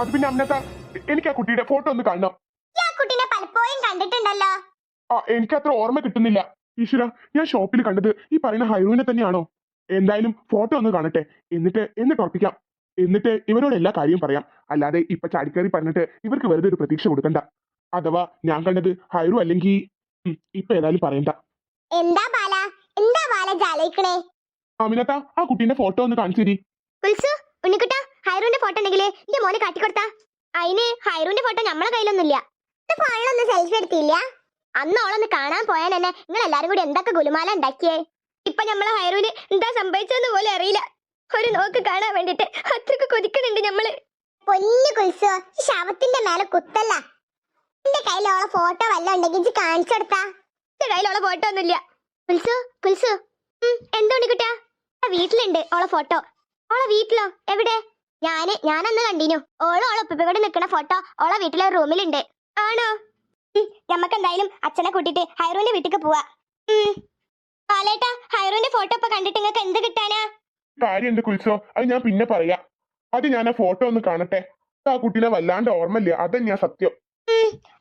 അത് പിന്നെ അമ്നത്ത എനിക്ക് ആ കുട്ടിയുടെ ഫോട്ടോ ഒന്ന് കാണണം. കുട്ടീനെ പലപ്പോഴും കണ്ടിട്ടുണ്ടല്ലോ. ആ എനിക്ക് അത്ര ഓർമ്മ കിട്ടുന്നില്ല. ഈശ്വര ഞാൻ ഷോപ്പിൽ കണ്ടത് ഈ പറയുന്ന ഹൈറോയിനെ തന്നെയാണോ? എന്തായാലും ഫോട്ടോ ഒന്ന് കാണട്ടെ. എന്നിട്ട് എന്നിട്ട് ഉറപ്പിക്കാം. എന്നിട്ട് ഇവരോട് എല്ലാ കാര്യവും പറയാം. അല്ലാതെ ഇപ്പൊ ചാടിക്കറി പറഞ്ഞിട്ട് ഇവർക്ക് വെറുതെ ഒരു പ്രതീക്ഷ കൊടുക്കണ്ട. അഥവാ ഞാൻ കണ്ടത് ഹൈറു അല്ലെങ്കിൽ ഇപ്പൊ ഏതായാലും പറയണ്ട. എന്താ ബാല? എന്താ ബാല ജാലിക്കണേ അമിനത്ത ആ കുട്ടീന്റെ ഫോട്ടോ ഒന്ന് കാണിച്ചു തരി. ഉണ്ണിക്കുട്ട ഹൈറൂന്റെ ഫോട്ടോ ഉണ്ടെങ്കിൽ എന്റെ മോനെ കാട്ടിക്കൊടുത്താ? അതിന് ഹൈറൂന്റെ ഫോട്ടോ നമ്മളെ കയ്യിലൊന്നുമില്ല. ഫോണിലൊന്നും സെൽഫി എടുത്തില്ല? അന്ന് ഓളൊന്ന് കാണാൻ പോയാൽ തന്നെ നിങ്ങൾ എല്ലാരും കൂടി എന്തൊക്കെ ഗുലുമാല ഉണ്ടാക്കിയേ? ഇപ്പൊ നമ്മളെ ഹൈറൂന് എന്താ സംഭവിച്ചതെന്ന് പോലും അറിയില്ല. ഒരു നോക്ക് കാണാൻ വേണ്ടിട്ട് അത്രയ്ക്ക് കൊതിക്കണുണ്ട് നമ്മൾ പൊന്നു ഈ ശവത്തിന്റെ മേലെ കുത്തല്ല. എന്റെ കയ്യിൽ ഓളെ ഫോട്ടോ വല്ല ഉണ്ടെങ്കിൽ കാണിച്ചു കൊടുത്താ. എന്റെ കയ്യിൽ ഓളെ ഫോട്ടോ ഒന്നുമില്ല. കുൽസു കുൽസു. എന്താ ഉണ്ണിക്കുട്ടാ വീട്ടിലുണ്ട് ഓളെ ഫോട്ടോ ഓളെ വീട്ടിലോ? എവിടെ? ഞാൻ ഞാനന്ന് കണ്ടിനു. ഓൾ ഓളെ ഉപ്പിവിടെ നിൽക്കുന്ന ഫോട്ടോ ഓളെ വീട്ടിലെ റൂമിലുണ്ട്. ആണോ? നമുക്ക് എന്തായാലും അച്ഛനെ കൂട്ടിട്ട് ഹൈറൂന്റെ വീട്ടിക്ക് പോവാ. പാലേട്ടാ ഹൈറൂന്റെ ഫോട്ടോ ഇപ്പൊ കണ്ടിട്ട് നിങ്ങൾക്ക് എന്ത് കിട്ടാനാ? കാര്യം എന്ത് കുൽസോ? അത് ഞാൻ പിന്നെ പറയാ. അത് ഞാൻ ആ ഫോട്ടോ ഒന്ന് കാണട്ടെ. ആ കുട്ടീനെ വല്ലാണ്ട് ഓർമ്മയില്ല. അതന്നെയാ സത്യം.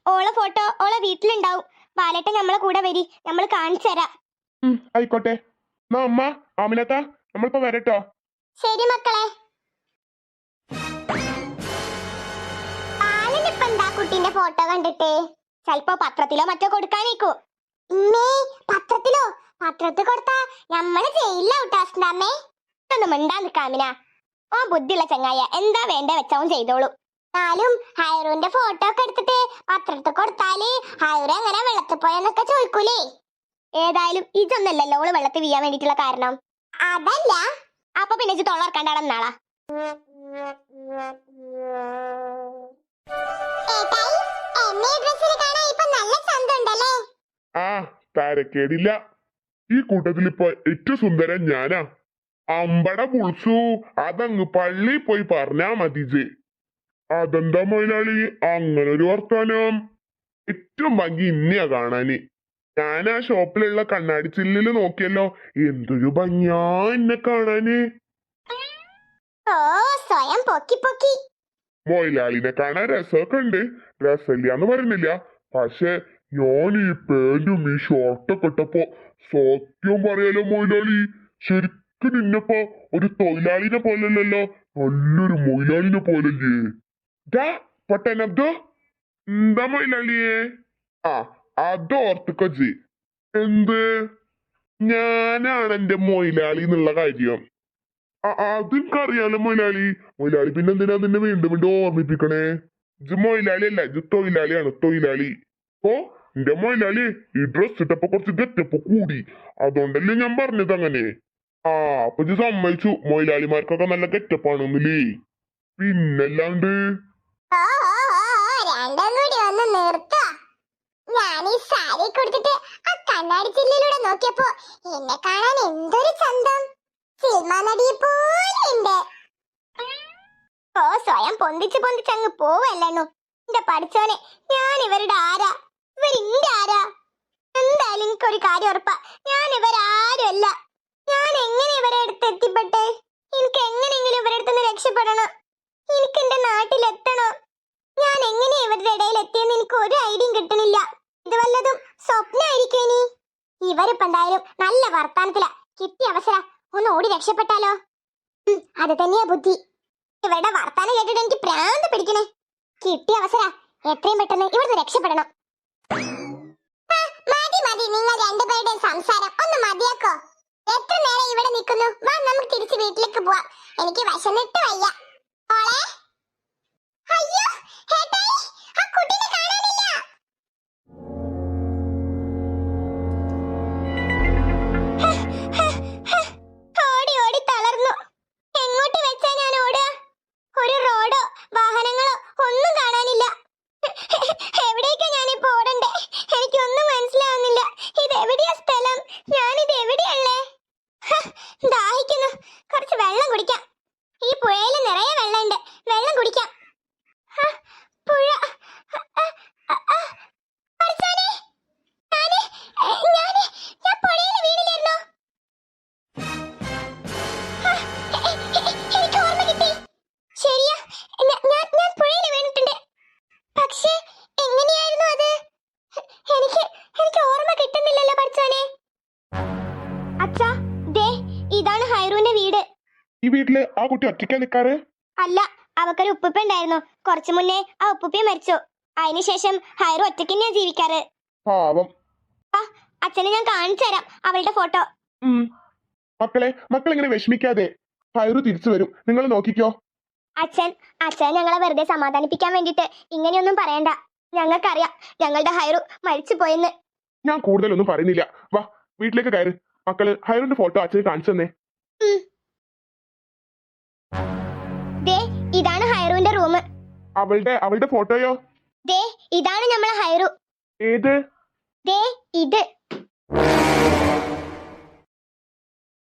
ഓളെ ഫോട്ടോ ഓളെ വീട്ടിലുണ്ടാവും. പാലേട്ട നമ്മളെ കൂടെ വരി. നമ്മൾ കാണിച്ചു തരാം. ആയിക്കോട്ടെ. എന്നാ അമ്മ ആമിനത്ത നമ്മളിപ്പോ വരട്ടോ? ശരി മക്കളെ. കുട്ടീന്റെ ഫോട്ടോ കണ്ടിട്ട്? ചെലപ്പോ പത്രത്തിലോ മറ്റോ കൊടുക്കാനേക്കോ. ഇമ്മേ പത്രത്തിലോ? പത്രത്തിൽ കൊടുത്താ നമ്മൾ ജയിലില്ല ഔട്ടാസ്റ്റാമേ ഒന്നും മിണ്ടാ നിക്കാമിന ഓ ബുദ്ധിയുള്ള ചങ്ങായ എന്താ വേണ്ട വെച്ചവൻ ചെയ്തോളൂ. എന്നാലും ഹൈറൂന്റെ ഫോട്ടോ ഒക്കെ എടുത്തിട്ട് പത്രത്തിൽ കൊടുത്താൽ ഹൈറു എങ്ങനെ വെള്ളത്തിൽ പോയെന്നൊക്കെ ചോദിക്കൂലേ? ഏതായാലും ഇതൊന്നല്ലല്ലോ ഓൾ വെള്ളത്തിൽ വീഴാൻ വേണ്ടിയിട്ടുള്ള കാരണം. അതല്ല. അപ്പൊ പിന്നെ ഇജ്ജ് ആ തരക്കേടില്ല. ഈ കൂട്ടത്തിൽ ഇപ്പൊ ഏറ്റവും സുന്ദരൻ ഞാനാ. അമ്പട പുളിച്ചു. അതങ്ങ് പള്ളി പോയി പറഞ്ഞാ മതിജ് അതെന്താ മൊയിലാളി? അങ്ങനെ ഒരു വർത്താനം. ഏറ്റവും ഭംഗി ഇന്നയാ കാണാന്. ഞാനാ ആ ഷോപ്പിലുള്ള കണ്ണാടി ചില്ലിൽ നോക്കിയല്ലോ. എന്തൊരു ഭംഗിയാ എന്നെ കാണാന്. ഓ സ്വയം പൊക്കി പൊക്കി. മൊയിലാളിനെ കാണാൻ രസമൊക്കെ ഉണ്ട്. രസമില്ല എന്ന് പറയുന്നില്ല. പക്ഷെ ഞാൻ ഈ പാന്റും ഈ ഷോർട്ടൊക്കെ ഇട്ടപ്പോ സത്യം പറയാലോ മൊയിലാളി? ശരിക്കും നിന്നപ്പോ ഒരു തൊഴിലാളിനെ പോലല്ലല്ലോ നല്ലൊരു മൊയിലാളിനെ പോലല്ലേ ദാ പൊട്ടനബ്ദോ എന്താ മൊയിലാളിയെ? ആ അതോർത്തുക്കോ ജി. എന്ത്? ഞാനാണ് എന്റെ മൊയിലാളി എന്നുള്ള കാര്യം. അതെനിക്കറിയാലോ മൊയിലാളി. മൊയിലാളി പിന്നെ എന്തിനാ നിന്നെ വീണ്ടും വീണ്ടും ഓർമ്മിപ്പിക്കണേ? ഇത് മൊയിലാളി അല്ല ഇത് തൊഴിലാളിയാണ് തൊഴിലാളി. ഓ എന്റെ മൊയിലാളി ഈ ഡ്രസ് ഇട്ടപ്പോ കുറച്ച് ഗെറ്റപ്പ് കൂടി. അതുകൊണ്ടല്ലേ ഞാൻ പറഞ്ഞത് അങ്ങനെ. ആ അപ്പൊ ഇജ്ജ് സമ്മതിച്ചു. മൊയിലാളിമാർക്കൊക്കെ നല്ല ഗെറ്റപ്പാണെന്നില്ലേ. പിന്നല്ലാണ്ട്? നിർത്ത. ഞാൻ ഈ ആ കണ്ണാടി ചില്ലിലൂടെ എന്നെ കാണാൻ എന്തൊരു ചന്തം. ഓ സ്വയം പൊന്തിച്ച് പൊന്തിച്ച് അങ്ങ് പോവല്ലേന്നു എന്റെ പഠിച്ചോനെ ഞാൻ ഇവരുടെ ആരാ? ഇവരിന്റെ ആരാ? എന്തായാലും എനിക്കൊരു കാര്യം ഉറപ്പാ. ഞാൻ ഇവരാരുമല്ല. ഞാൻ എങ്ങനെ ഇവരെ അടുത്ത് എത്തിപ്പെട്ടെ? എനിക്ക് എങ്ങനെയെങ്കിലും ഇവരെ അടുത്ത് രക്ഷപ്പെടണം. എനിക്ക് എന്റെ നാട്ടിലെത്തണം ഞാൻ എങ്ങനെ ഇവരുടെ ഇടയിൽ എത്തിയെന്ന് എനിക്ക് ഒരു ഐഡിയയും കിട്ടണില്ല ഇത് വല്ലതും സ്വപ്നമായിരിക്കും ഇനി? ഇവരിപ്പോ എന്തായാലും നല്ല വർത്താനത്തിലാ. കിട്ടിയ അവസര. ഒന്ന് ഓടി രക്ഷപ്പെട്ടാലോ? അത് തന്നെയാ ബുദ്ധി. ഇവരുടെ വർത്താനം കേട്ടിട്ട് എനിക്ക് പ്രാന്ത് പിടിക്കണേ. കിട്ടിയ അവസര. എത്രയും പെട്ടെന്ന് ഇവിടുന്ന് രക്ഷപ്പെടണം. മതി നിങ്ങൾ രണ്ടുപേരുടെയും സംസാരം ഒന്ന് മതിയാക്കോ? എത്ര നേരം ഇവിടെ നിൽക്കുന്നു? വാ നമുക്ക് തിരിച്ച് വീട്ടിലേക്ക് പോവാം. എനിക്ക് വിശന്നിട്ട് വയ്യ. മോളെ? ഈ വീട്ടിൽ ആ കുട്ടി ഒറ്റയ്ക്കാ നിക്കാറ്? അല്ല അവക്കൊരു ഉപ്പുപ്പ ഉണ്ടായിരുന്നു. കുറച്ചു മുന്നേ ആ ഉപ്പുപ്പ മരിച്ചു. അതിനുശേഷം ഹൈറു ഒറ്റയ്ക്ക് തന്നെയാ ജീവിക്കാറ്. പാവം. അച്ഛനെ ഞാൻ കാണിച്ചു തരാം അവളുടെ ഫോട്ടോ. ഉം. മക്കളെ മക്കൾ ഇങ്ങനെ വിഷമിക്കാതെ ഹൈറു തിരിച്ചു വരും. നിങ്ങൾ നോക്കിക്കോ. അച്ഛൻ അച്ഛൻ ഞങ്ങളെ വെറുതെ സമാധാനിപ്പിക്കാൻ വേണ്ടിട്ട് ഇങ്ങനെയൊന്നും പറയണ്ട. ഞങ്ങൾക്കറിയാം ഞങ്ങളുടെ ഹൈറു മരിച്ചു പോയെന്ന്. ഞാൻ കൂടുതലൊന്നും പറയുന്നില്ല. വാ വീട്ടിലേക്ക് കയറ്. മക്കൾ ഹൈറുന്റെ ഫോട്ടോ അച്ഛന് കാണിച്ചു തന്നെ. അവളുടെ അവളുടെ ഫോട്ടോയോ? ദേ ഇതാണ് നമ്മളെ ഹൈറു. ഏത്? ദേ ഇത്.